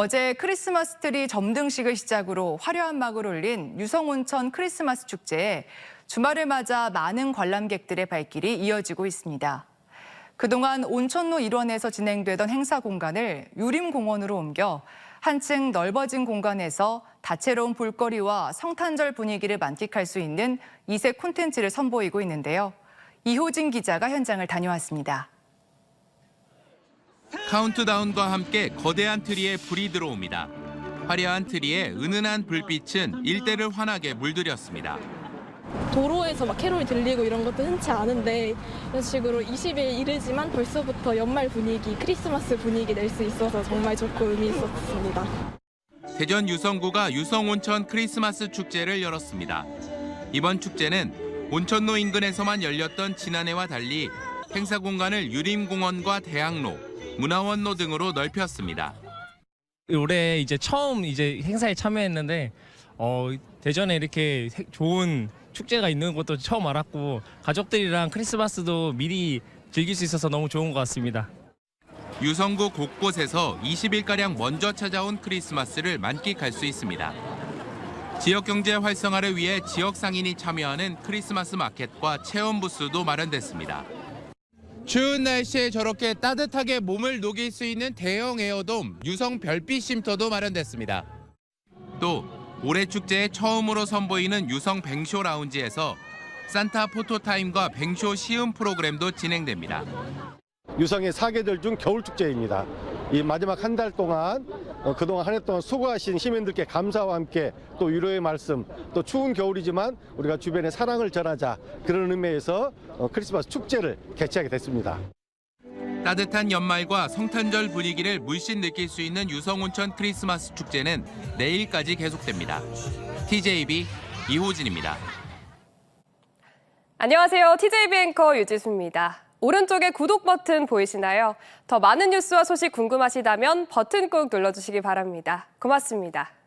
어제 크리스마스 트리 점등식을 시작으로 화려한 막을 올린 유성온천 크리스마스 축제에 주말을 맞아 많은 관람객들의 발길이 이어지고 있습니다. 그동안 온천로 일원에서 진행되던 행사 공간을 유림공원으로 옮겨 한층 넓어진 공간에서 다채로운 볼거리와 성탄절 분위기를 만끽할 수 있는 이색 콘텐츠를 선보이고 있는데요. 이호진 기자가 현장을 다녀왔습니다. 카운트다운과 함께 거대한 트리에 불이 들어옵니다. 화려한 트리에 은은한 불빛은 일대를 환하게 물들였습니다. 도로에서 막 캐롤이 들리고 이런 것도 흔치 않은데 이런 식으로 20일 이르지만 벌써부터 연말 분위기, 크리스마스 분위기 낼 수 있어서 정말 좋고 의미 있었습니다. 대전 유성구가 유성온천 크리스마스 축제를 열었습니다. 이번 축제는 온천로 인근에서만 열렸던 지난해와 달리 행사 공간을 유림공원과 대학로, 문화원로 등으로 넓혔습니다. 올해 이제 처음 이제 행사에 참여했는데 어, 대전에 이렇게 해- 좋은 축제가 있는 것도 처음 알았고 가족들이랑 크리스마스도 미리 즐길 수 있어서 너무 좋은 것 같습니다. 유성구 곳곳에서 20일가량 먼저 찾아온 크리스마스를 만끽할 수 있습니다. 지역 경제 활성화를 위해 지역 상인이 참여하는 크리스마스 마켓과 체험 부스도 마련됐습니다. 추운 날씨에 저렇게 따뜻하게 몸을 녹일 수 있는 대형 에어돔 유성 별빛 쉼터도 마련됐습니다. 또 올해 축제에 처음으로 선보이는 유성 뱅쇼 라운지에서 산타 포토타임과 뱅쇼 시음 프로그램도 진행됩니다. 유성의 사계절 중 겨울 축제입니다. 이 마지막 한 달 동안 어, 그동안 한 해 동안 수고하신 시민들께 감사와 함께 또 위로의 말씀 또 추운 겨울이지만 우리가 주변에 사랑을 전하자 그런 의미에서 어, 크리스마스 축제를 개최하게 됐습니다. 따뜻한 연말과 성탄절 분위기를 물씬 느낄 수 있는 유성온천 크리스마스 축제는 내일까지 계속됩니다. TJB 이호진입니다. 안녕하세요. TJB 앵커 유지수입니다. 오른쪽에 구독 버튼 보이시나요? 더 많은 뉴스와 소식 궁금하시다면 버튼 꾹 눌러주시기 바랍니다. 고맙습니다.